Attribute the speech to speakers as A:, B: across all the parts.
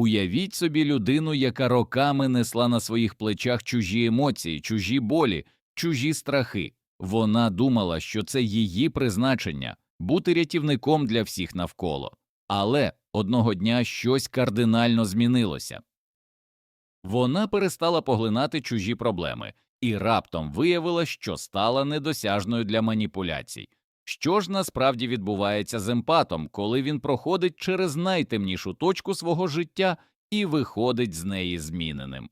A: Уявіть собі людину, яка роками несла на своїх плечах чужі емоції, чужі болі, чужі страхи. Вона думала, що це її призначення бути рятівником для всіх навколо. Але одного дня щось кардинально змінилося. Вона перестала поглинати чужі проблеми і раптом виявила, що стала недосяжною для маніпуляцій. Що ж насправді відбувається з емпатом, коли він проходить через найтемнішу точку свого життя і виходить з неї зміненим?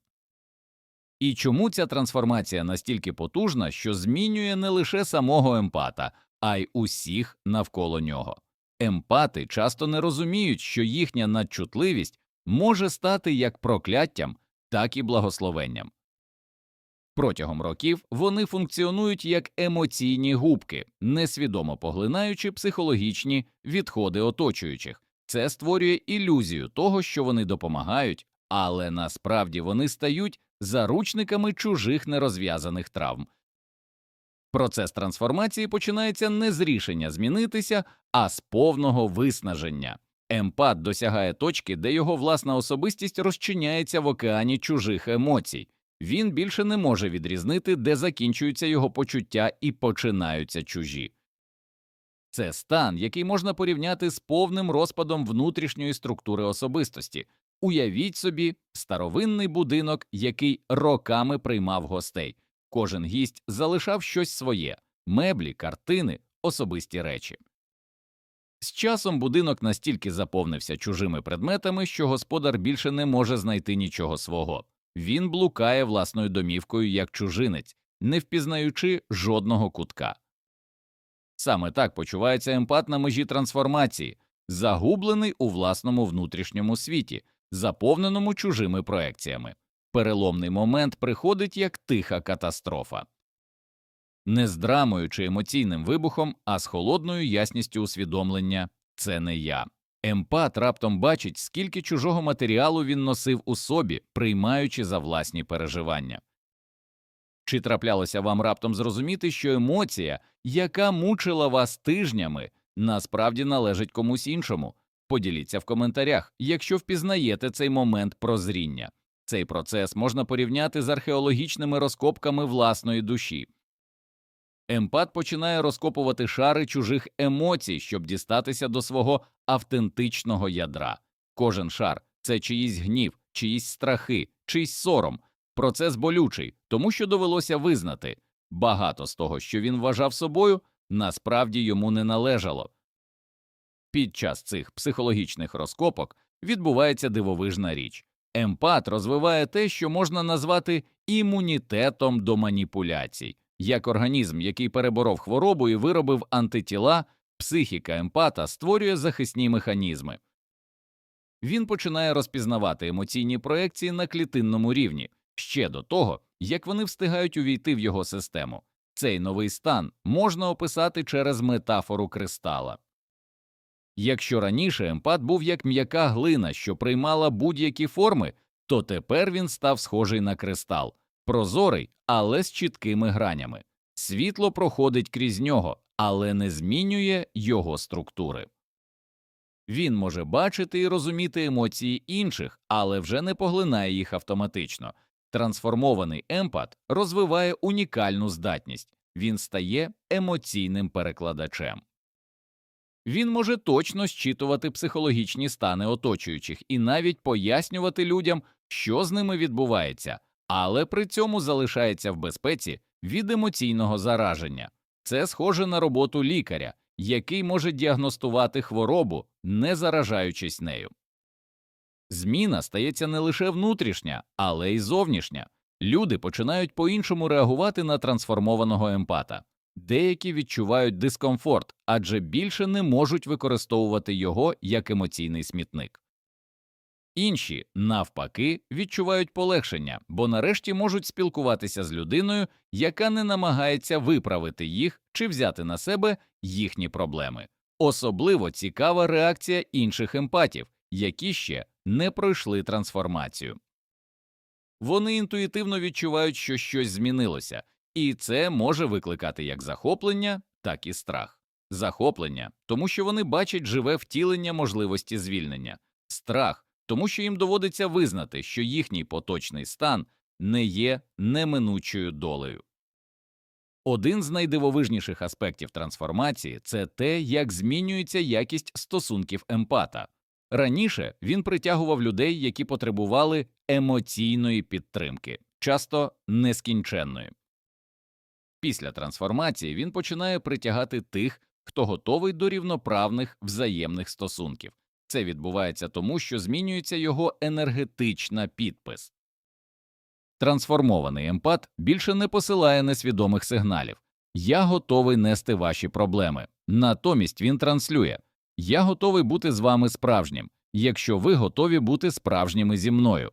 A: І чому ця трансформація настільки потужна, що змінює не лише самого емпата, а й усіх навколо нього? Емпати часто не розуміють, що їхня надчутливість може стати як прокляттям, так і благословенням. Протягом років вони функціонують як емоційні губки, несвідомо поглинаючи психологічні відходи оточуючих. Це створює ілюзію того, що вони допомагають, але насправді вони стають заручниками чужих нерозв'язаних травм. Процес трансформації починається не з рішення змінитися, а з повного виснаження. Емпат досягає точки, де його власна особистість розчиняється в океані чужих емоцій. Він більше не може відрізнити, де закінчуються його почуття і починаються чужі. Це стан, який можна порівняти з повним розпадом внутрішньої структури особистості. Уявіть собі старовинний будинок, який роками приймав гостей. Кожен гість залишав щось своє меблі, картини, особисті речі. З часом будинок настільки заповнився чужими предметами, що господар більше не може знайти нічого свого. Він блукає власною домівкою як чужинець, не впізнаючи жодного кутка. Саме так почувається емпат на межі трансформації, загублений у власному внутрішньому світі, заповненому чужими проекціями. Переломний момент приходить як тиха катастрофа. Не з драмою чи емоційним вибухом, а з холодною ясністю усвідомлення це не я. Емпат раптом бачить, скільки чужого матеріалу він носив у собі, приймаючи за власні переживання. Чи траплялося вам раптом зрозуміти, що емоція, яка мучила вас тижнями, насправді належить комусь іншому? Поділіться в коментарях, якщо впізнаєте цей момент прозріння. Цей процес можна порівняти з археологічними розкопками власної душі. Емпат починає розкопувати шари чужих емоцій, щоб дістатися до свого автентичного ядра. Кожен шар це чиїсь гнів, чиїсь страхи, чийсь сором. Процес болючий, тому що довелося визнати багато з того, що він вважав собою, насправді йому не належало. Під час цих психологічних розкопок відбувається дивовижна річ. Емпат розвиває те, що можна назвати імунітетом до маніпуляцій. Як організм, який переборов хворобу і виробив антитіла, психіка емпата створює захисні механізми. Він починає розпізнавати емоційні проекції на клітинному рівні ще до того, як вони встигають увійти в його систему. Цей новий стан можна описати через метафору кристала. Якщо раніше емпат був як м'яка глина, що приймала будь-які форми, то тепер він став схожий на кристал, прозорий, але з чіткими гранями. Світло проходить крізь нього, але не змінює його структури. Він може бачити і розуміти емоції інших, але вже не поглинає їх автоматично. Трансформований емпат розвиває унікальну здатність він стає емоційним перекладачем. Він може точно зчитувати психологічні стани оточуючих і навіть пояснювати людям, що з ними відбувається, але при цьому залишається в безпеці від емоційного зараження. Це схоже на роботу лікаря, який може діагностувати хворобу, не заражаючись нею. Зміна стається не лише внутрішня, але й зовнішня. Люди починають по іншому реагувати на трансформованого емпата. Деякі відчувають дискомфорт, адже більше не можуть використовувати його як емоційний смітник. Інші, навпаки, відчувають полегшення, бо нарешті можуть спілкуватися з людиною, яка не намагається виправити їх чи взяти на себе їхні проблеми. Особливо цікава реакція інших емпатів, які ще не пройшли трансформацію. Вони інтуїтивно відчувають, що щось змінилося, і це може викликати як захоплення, так і страх. Захоплення, тому що вони бачать живе втілення можливості звільнення, страх, тому що їм доводиться визнати, що їхній поточний стан не є неминучою долею. Один з найдивовижніших аспектів трансформації це те, як змінюється якість стосунків емпата. Раніше він притягував людей, які потребували емоційної підтримки, часто нескінченної. Після трансформації він починає притягати тих, хто готовий до рівноправних взаємних стосунків. Це відбувається тому, що змінюється його енергетична підпис. Трансформований емпат більше не посилає несвідомих сигналів Я готовий нести ваші проблеми. Натомість він транслює Я готовий бути з вами справжнім, якщо ви готові бути справжніми зі мною.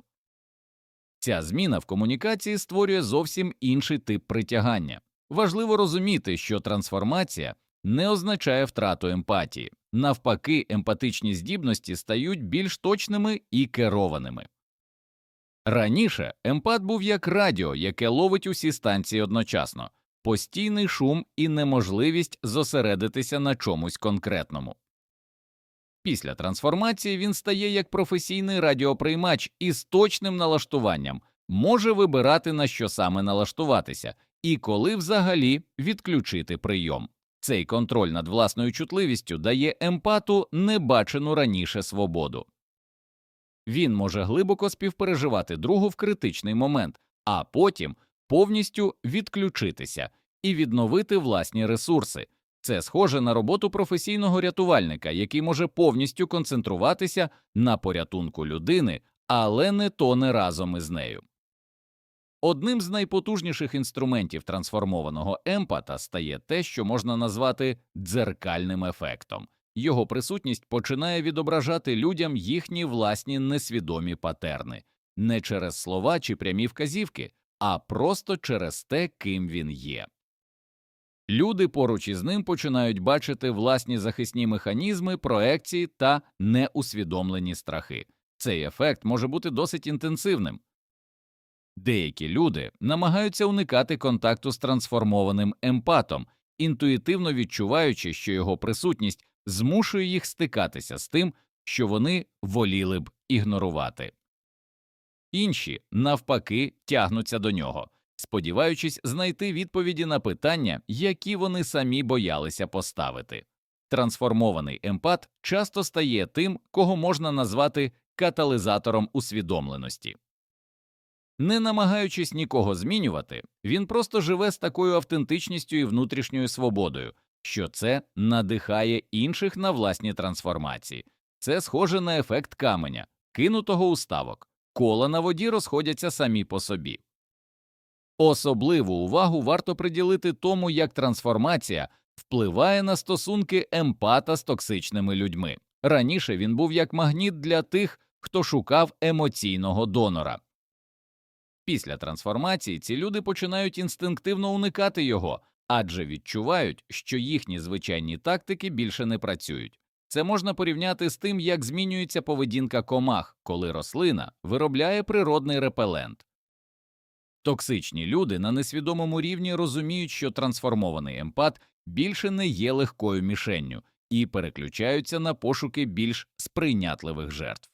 A: Ця зміна в комунікації створює зовсім інший тип притягання. Важливо розуміти, що трансформація не означає втрату емпатії, навпаки, емпатичні здібності стають більш точними і керованими. Раніше емпат був як радіо, яке ловить усі станції одночасно, постійний шум і неможливість зосередитися на чомусь конкретному. Після трансформації він стає як професійний радіоприймач із точним налаштуванням, може вибирати на що саме налаштуватися і коли взагалі відключити прийом. Цей контроль над власною чутливістю дає емпату небачену раніше свободу. Він може глибоко співпереживати другу в критичний момент, а потім повністю відключитися і відновити власні ресурси. Це схоже на роботу професійного рятувальника, який може повністю концентруватися на порятунку людини, але не тоне разом із нею. Одним з найпотужніших інструментів трансформованого емпата стає те, що можна назвати дзеркальним ефектом. Його присутність починає відображати людям їхні власні несвідомі патерни не через слова чи прямі вказівки, а просто через те, ким він є. Люди поруч із ним починають бачити власні захисні механізми, проекції та неусвідомлені страхи. Цей ефект може бути досить інтенсивним. Деякі люди намагаються уникати контакту з трансформованим емпатом, інтуїтивно відчуваючи, що його присутність змушує їх стикатися з тим, що вони воліли б ігнорувати. Інші, навпаки, тягнуться до нього, сподіваючись знайти відповіді на питання, які вони самі боялися поставити. Трансформований емпат часто стає тим, кого можна назвати катализатором усвідомленості. Не намагаючись нікого змінювати, він просто живе з такою автентичністю і внутрішньою свободою, що це надихає інших на власні трансформації. Це схоже на ефект каменя, кинутого у ставок. Кола на воді розходяться самі по собі. Особливу увагу варто приділити тому, як трансформація впливає на стосунки емпата з токсичними людьми. Раніше він був як магніт для тих, хто шукав емоційного донора. Після трансформації ці люди починають інстинктивно уникати його, адже відчувають, що їхні звичайні тактики більше не працюють. Це можна порівняти з тим, як змінюється поведінка комах, коли рослина виробляє природний репелент. Токсичні люди на несвідомому рівні розуміють, що трансформований емпат більше не є легкою мішенню і переключаються на пошуки більш сприйнятливих жертв.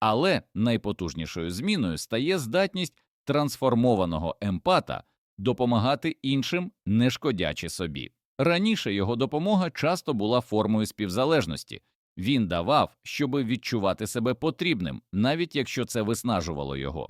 A: Але найпотужнішою зміною стає здатність трансформованого емпата допомагати іншим, не шкодячи собі. Раніше його допомога часто була формою співзалежності він давав, щоби відчувати себе потрібним, навіть якщо це виснажувало його.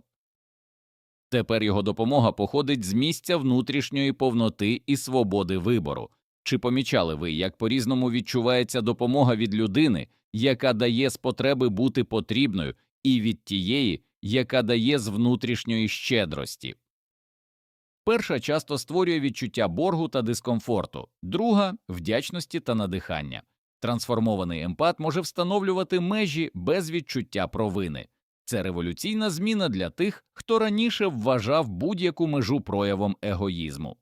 A: Тепер його допомога походить з місця внутрішньої повноти і свободи вибору. Чи помічали ви, як по різному відчувається допомога від людини, яка дає з потреби бути потрібною, і від тієї, яка дає з внутрішньої щедрості? Перша часто створює відчуття боргу та дискомфорту, друга вдячності та надихання. Трансформований емпат може встановлювати межі без відчуття провини. Це революційна зміна для тих, хто раніше вважав будь-яку межу проявом егоїзму.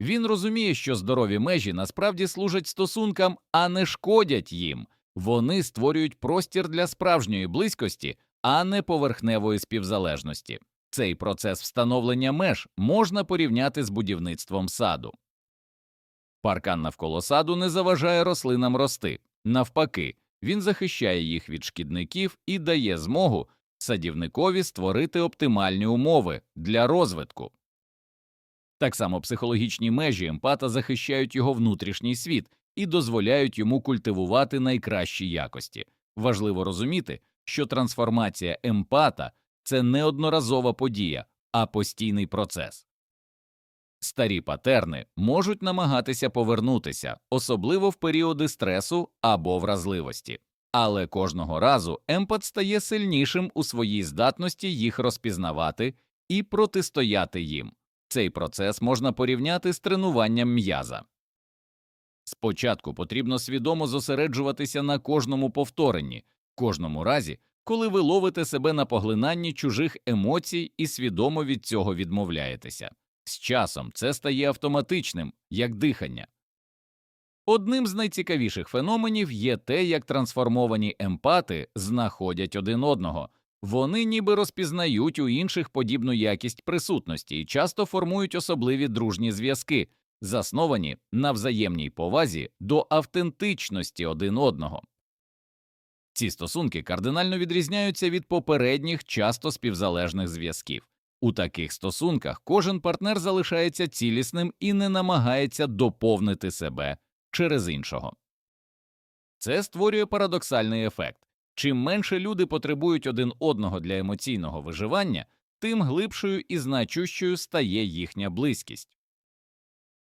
A: Він розуміє, що здорові межі насправді служать стосункам, а не шкодять їм, вони створюють простір для справжньої близькості, а не поверхневої співзалежності. Цей процес встановлення меж можна порівняти з будівництвом саду. Паркан навколо саду не заважає рослинам рости. Навпаки, він захищає їх від шкідників і дає змогу садівникові створити оптимальні умови для розвитку. Так само психологічні межі емпата захищають його внутрішній світ і дозволяють йому культивувати найкращі якості. Важливо розуміти, що трансформація емпата це не одноразова подія, а постійний процес. Старі патерни можуть намагатися повернутися, особливо в періоди стресу або вразливості, але кожного разу емпат стає сильнішим у своїй здатності їх розпізнавати і протистояти їм. Цей процес можна порівняти з тренуванням м'яза. Спочатку потрібно свідомо зосереджуватися на кожному повторенні, кожному разі, коли ви ловите себе на поглинанні чужих емоцій і свідомо від цього відмовляєтеся. З часом це стає автоматичним, як дихання. Одним з найцікавіших феноменів є те, як трансформовані емпати знаходять один одного. Вони ніби розпізнають у інших подібну якість присутності і часто формують особливі дружні зв'язки, засновані на взаємній повазі до автентичності один одного. Ці стосунки кардинально відрізняються від попередніх часто співзалежних зв'язків. У таких стосунках кожен партнер залишається цілісним і не намагається доповнити себе через іншого. Це створює парадоксальний ефект. Чим менше люди потребують один одного для емоційного виживання, тим глибшою і значущою стає їхня близькість.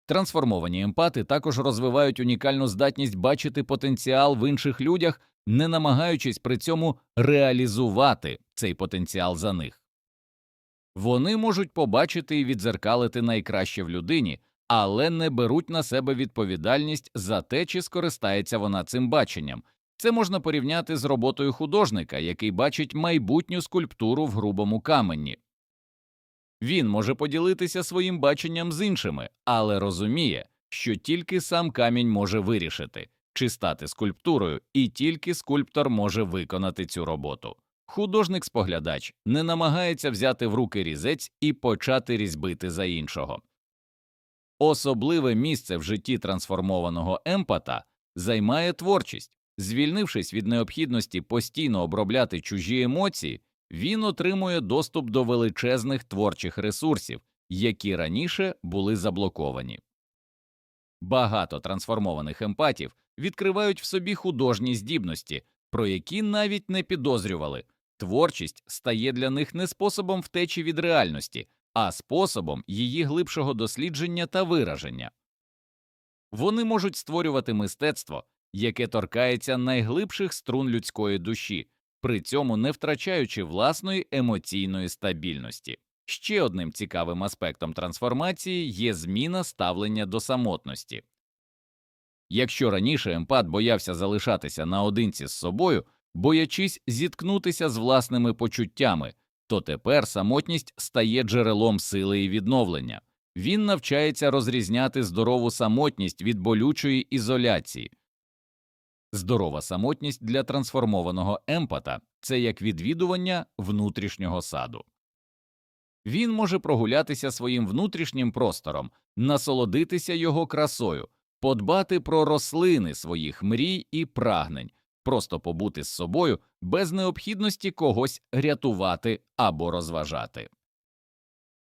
A: Трансформовані емпати також розвивають унікальну здатність бачити потенціал в інших людях, не намагаючись при цьому реалізувати цей потенціал за них. Вони можуть побачити і відзеркалити найкраще в людині, але не беруть на себе відповідальність за те, чи скористається вона цим баченням. Це можна порівняти з роботою художника, який бачить майбутню скульптуру в грубому камені. Він може поділитися своїм баченням з іншими, але розуміє, що тільки сам камінь може вирішити, чи стати скульптурою, і тільки скульптор може виконати цю роботу. Художник-споглядач не намагається взяти в руки різець і почати різьбити за іншого. Особливе місце в житті трансформованого емпата займає творчість. Звільнившись від необхідності постійно обробляти чужі емоції, він отримує доступ до величезних творчих ресурсів, які раніше були заблоковані. Багато трансформованих емпатів відкривають в собі художні здібності, про які навіть не підозрювали. Творчість стає для них не способом втечі від реальності, а способом її глибшого дослідження та вираження. Вони можуть створювати мистецтво, яке торкається найглибших струн людської душі, при цьому не втрачаючи власної емоційної стабільності. Ще одним цікавим аспектом трансформації є зміна ставлення до самотності. Якщо раніше емпат боявся залишатися наодинці з собою, боячись зіткнутися з власними почуттями, то тепер самотність стає джерелом сили і відновлення. Він навчається розрізняти здорову самотність від болючої ізоляції. Здорова самотність для трансформованого емпата це як відвідування внутрішнього саду. Він може прогулятися своїм внутрішнім простором, насолодитися його красою, подбати про рослини своїх мрій і прагнень, просто побути з собою без необхідності когось рятувати або розважати.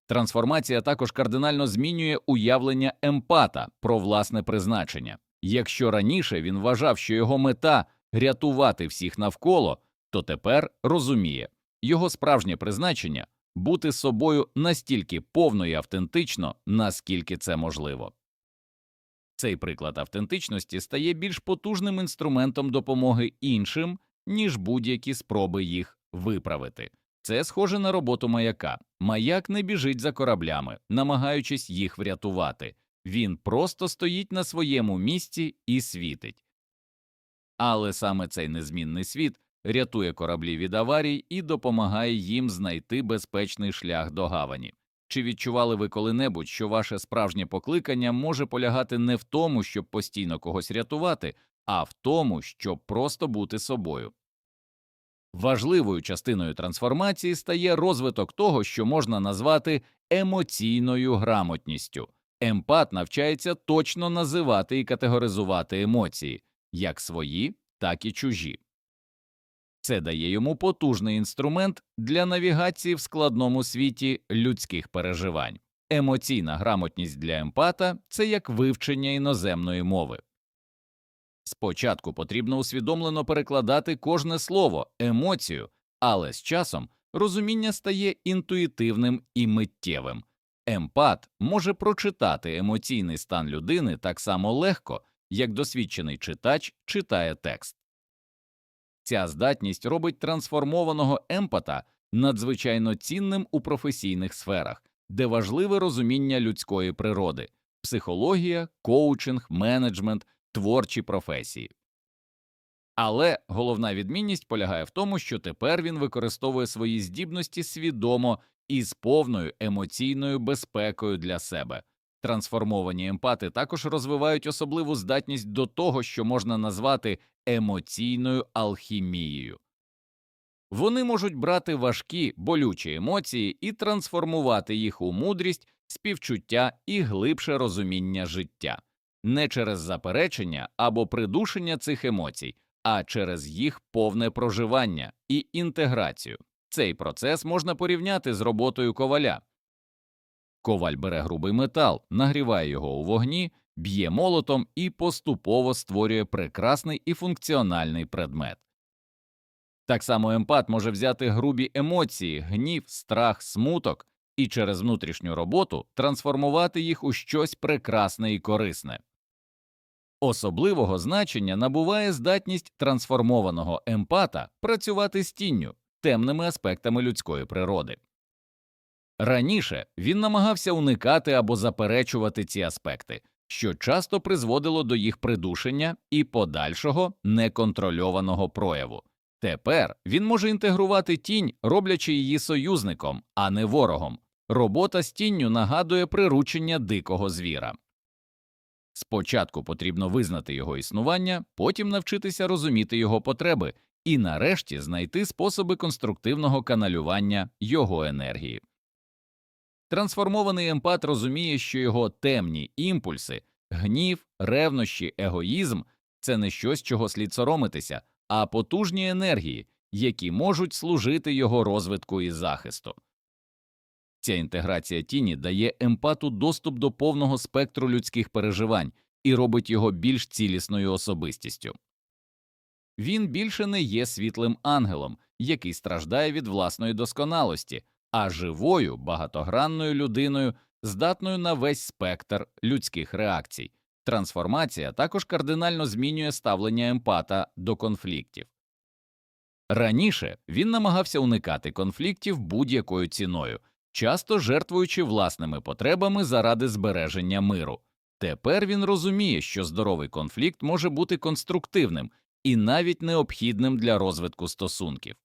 A: Трансформація також кардинально змінює уявлення емпата про власне призначення. Якщо раніше він вважав, що його мета рятувати всіх навколо, то тепер розуміє його справжнє призначення бути собою настільки повно і автентично, наскільки це можливо. Цей приклад автентичності стає більш потужним інструментом допомоги іншим, ніж будь-які спроби їх виправити. Це схоже на роботу маяка. Маяк не біжить за кораблями, намагаючись їх врятувати. Він просто стоїть на своєму місці і світить. Але саме цей незмінний світ рятує кораблі від аварій і допомагає їм знайти безпечний шлях до гавані. Чи відчували ви коли-небудь, що ваше справжнє покликання може полягати не в тому, щоб постійно когось рятувати, а в тому, щоб просто бути собою? Важливою частиною трансформації стає розвиток того, що можна назвати емоційною грамотністю. Емпат навчається точно називати і категоризувати емоції як свої, так і чужі. Це дає йому потужний інструмент для навігації в складному світі людських переживань. Емоційна грамотність для емпата це як вивчення іноземної мови. Спочатку потрібно усвідомлено перекладати кожне слово, емоцію, але з часом розуміння стає інтуїтивним і миттєвим. Емпат може прочитати емоційний стан людини так само легко, як досвідчений читач читає текст. Ця здатність робить трансформованого емпата надзвичайно цінним у професійних сферах, де важливе розуміння людської природи, психологія, коучинг, менеджмент, творчі професії. Але головна відмінність полягає в тому, що тепер він використовує свої здібності свідомо і з повною емоційною безпекою для себе. Трансформовані емпати також розвивають особливу здатність до того, що можна назвати емоційною алхімією. Вони можуть брати важкі, болючі емоції і трансформувати їх у мудрість, співчуття і глибше розуміння життя, не через заперечення або придушення цих емоцій, а через їх повне проживання і інтеграцію. Цей процес можна порівняти з роботою коваля. Коваль бере грубий метал, нагріває його у вогні, б'є молотом і поступово створює прекрасний і функціональний предмет. Так само емпат може взяти грубі емоції, гнів, страх, смуток і через внутрішню роботу трансформувати їх у щось прекрасне і корисне. Особливого значення набуває здатність трансформованого емпата працювати з тінню, темними аспектами людської природи. Раніше він намагався уникати або заперечувати ці аспекти, що часто призводило до їх придушення і подальшого неконтрольованого прояву. Тепер він може інтегрувати тінь, роблячи її союзником, а не ворогом. Робота з тінню нагадує приручення дикого звіра. Спочатку потрібно визнати його існування, потім навчитися розуміти його потреби і нарешті знайти способи конструктивного каналювання його енергії. Трансформований емпат розуміє, що його темні імпульси, гнів, ревнощі, егоїзм це не щось, чого слід соромитися, а потужні енергії, які можуть служити його розвитку і захисту. Ця інтеграція тіні дає емпату доступ до повного спектру людських переживань і робить його більш цілісною особистістю. Він більше не є світлим ангелом, який страждає від власної досконалості, а живою багатогранною людиною, здатною на весь спектр людських реакцій. Трансформація також кардинально змінює ставлення емпата до конфліктів. Раніше він намагався уникати конфліктів будь-якою ціною, часто жертвуючи власними потребами заради збереження миру. Тепер він розуміє, що здоровий конфлікт може бути конструктивним і навіть необхідним для розвитку стосунків.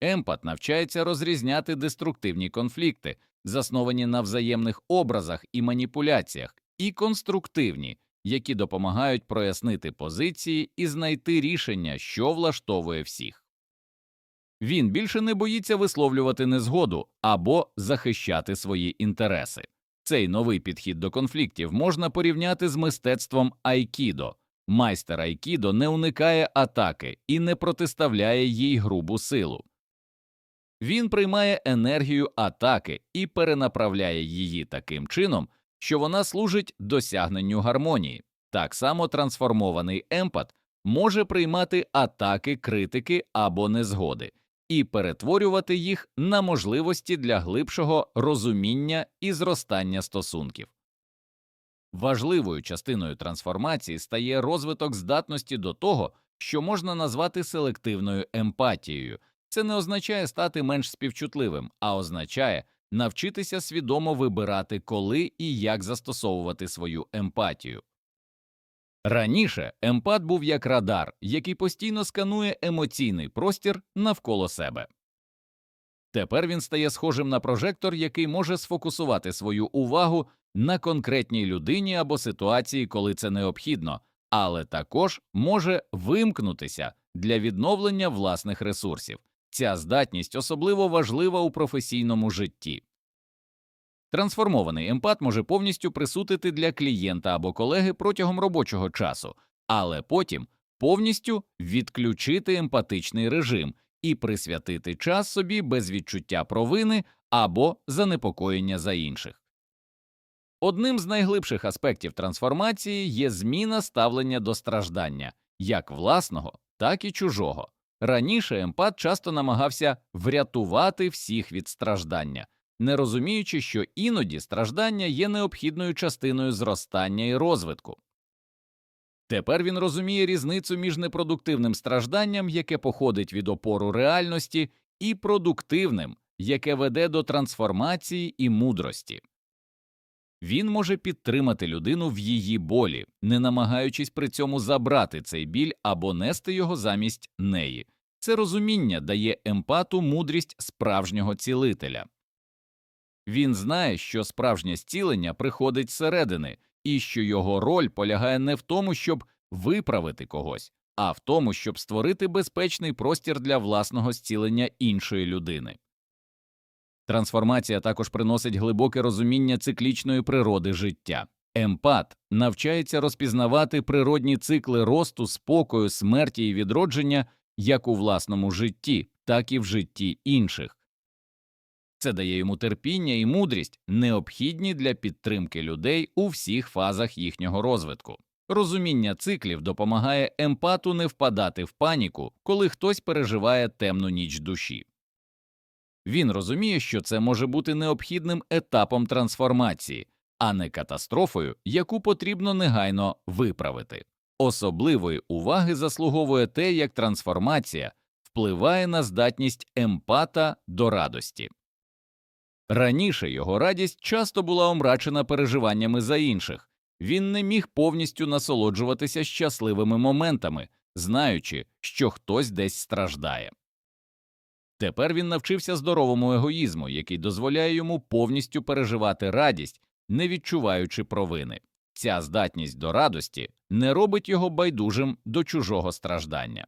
A: Емпат навчається розрізняти деструктивні конфлікти, засновані на взаємних образах і маніпуляціях, і конструктивні, які допомагають прояснити позиції і знайти рішення, що влаштовує всіх. Він більше не боїться висловлювати незгоду або захищати свої інтереси. Цей новий підхід до конфліктів можна порівняти з мистецтвом айкідо. Майстер айкідо не уникає атаки і не протиставляє їй грубу силу. Він приймає енергію атаки і перенаправляє її таким чином, що вона служить досягненню гармонії. Так само трансформований емпат може приймати атаки критики або незгоди і перетворювати їх на можливості для глибшого розуміння і зростання стосунків. Важливою частиною трансформації стає розвиток здатності до того, що можна назвати селективною емпатією. Це не означає стати менш співчутливим, а означає навчитися свідомо вибирати, коли і як застосовувати свою емпатію. Раніше емпат був як радар, який постійно сканує емоційний простір навколо себе. Тепер він стає схожим на прожектор, який може сфокусувати свою увагу на конкретній людині або ситуації, коли це необхідно, але також може вимкнутися для відновлення власних ресурсів. Ця здатність особливо важлива у професійному житті. Трансформований емпат може повністю присутити для клієнта або колеги протягом робочого часу, але потім повністю відключити емпатичний режим і присвятити час собі без відчуття провини або занепокоєння за інших. Одним з найглибших аспектів трансформації є зміна ставлення до страждання як власного, так і чужого. Раніше емпат часто намагався врятувати всіх від страждання, не розуміючи, що іноді страждання є необхідною частиною зростання і розвитку. Тепер він розуміє різницю між непродуктивним стражданням, яке походить від опору реальності, і продуктивним, яке веде до трансформації і мудрості. Він може підтримати людину в її болі, не намагаючись при цьому забрати цей біль або нести його замість неї. Це розуміння дає емпату мудрість справжнього цілителя. Він знає, що справжнє зцілення приходить зсередини, і що його роль полягає не в тому, щоб виправити когось, а в тому, щоб створити безпечний простір для власного зцілення іншої людини. Трансформація також приносить глибоке розуміння циклічної природи життя. Емпат навчається розпізнавати природні цикли росту, спокою, смерті і відродження як у власному житті, так і в житті інших. Це дає йому терпіння і мудрість, необхідні для підтримки людей у всіх фазах їхнього розвитку. Розуміння циклів допомагає емпату не впадати в паніку, коли хтось переживає темну ніч душі. Він розуміє, що це може бути необхідним етапом трансформації, а не катастрофою, яку потрібно негайно виправити. Особливої уваги заслуговує те, як трансформація впливає на здатність емпата до радості. Раніше його радість часто була омрачена переживаннями за інших, він не міг повністю насолоджуватися щасливими моментами, знаючи, що хтось десь страждає. Тепер він навчився здоровому егоїзму, який дозволяє йому повністю переживати радість, не відчуваючи провини. Ця здатність до радості не робить його байдужим до чужого страждання.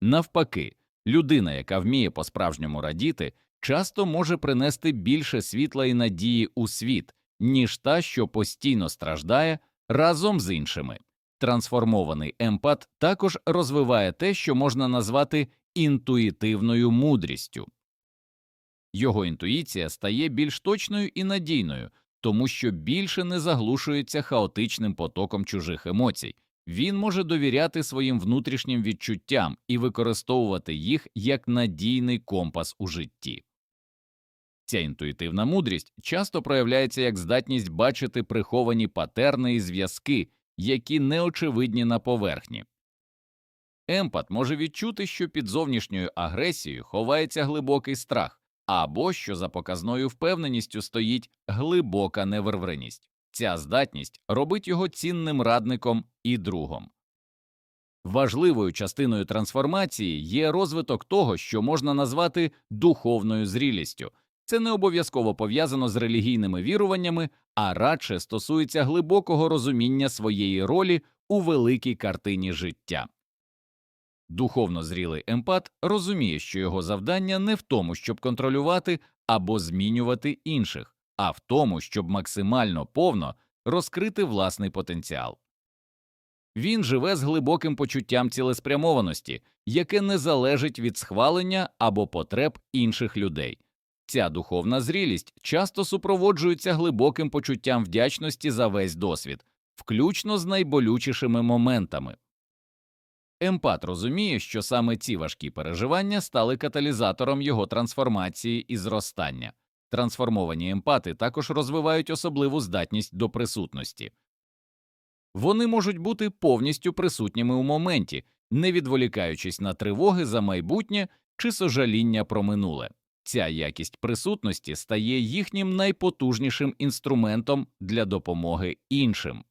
A: Навпаки, людина, яка вміє по справжньому радіти, часто може принести більше світла і надії у світ, ніж та, що постійно страждає разом з іншими. Трансформований емпат також розвиває те, що можна назвати інтуїтивною мудрістю. Його інтуїція стає більш точною і надійною, тому що більше не заглушується хаотичним потоком чужих емоцій, він може довіряти своїм внутрішнім відчуттям і використовувати їх як надійний компас у житті. Ця інтуїтивна мудрість часто проявляється як здатність бачити приховані патерни і зв'язки, які неочевидні на поверхні. Емпат може відчути, що під зовнішньою агресією ховається глибокий страх, або що за показною впевненістю стоїть глибока невервреність. Ця здатність робить його цінним радником і другом. Важливою частиною трансформації є розвиток того, що можна назвати духовною зрілістю. Це не обов'язково пов'язано з релігійними віруваннями, а радше стосується глибокого розуміння своєї ролі у великій картині життя. Духовно зрілий емпат розуміє, що його завдання не в тому, щоб контролювати або змінювати інших, а в тому, щоб максимально повно розкрити власний потенціал. Він живе з глибоким почуттям цілеспрямованості, яке не залежить від схвалення або потреб інших людей. Ця духовна зрілість часто супроводжується глибоким почуттям вдячності за весь досвід, включно з найболючішими моментами. Емпат розуміє, що саме ці важкі переживання стали каталізатором його трансформації і зростання. Трансформовані емпати також розвивають особливу здатність до присутності. Вони можуть бути повністю присутніми у моменті, не відволікаючись на тривоги за майбутнє чи сожаління про минуле. Ця якість присутності стає їхнім найпотужнішим інструментом для допомоги іншим.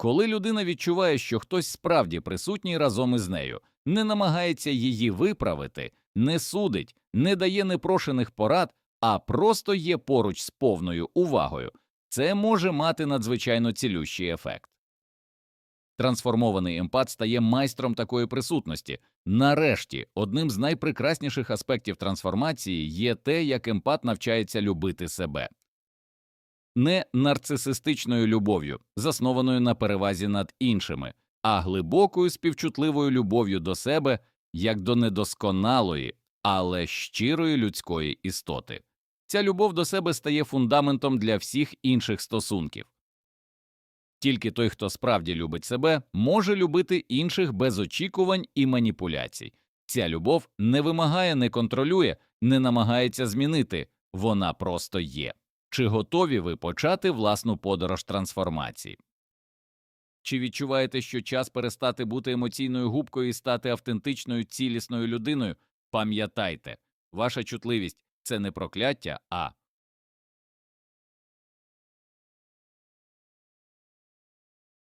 A: Коли людина відчуває, що хтось справді присутній разом із нею, не намагається її виправити, не судить, не дає непрошених порад, а просто є поруч з повною увагою, це може мати надзвичайно цілющий ефект. Трансформований емпат стає майстром такої присутності. Нарешті, одним з найпрекрасніших аспектів трансформації є те, як емпат навчається любити себе не нарцисистичною любов'ю, заснованою на перевазі над іншими, а глибокою співчутливою любов'ю до себе як до недосконалої, але щирої людської істоти. Ця любов до себе стає фундаментом для всіх інших стосунків. Тільки той, хто справді любить себе, може любити інших без очікувань і маніпуляцій. Ця любов не вимагає, не контролює, не намагається змінити, вона просто є. Чи готові ви почати власну подорож трансформації? Чи відчуваєте, що час перестати бути емоційною губкою і стати автентичною цілісною людиною? Пам'ятайте, ваша чутливість це не прокляття, а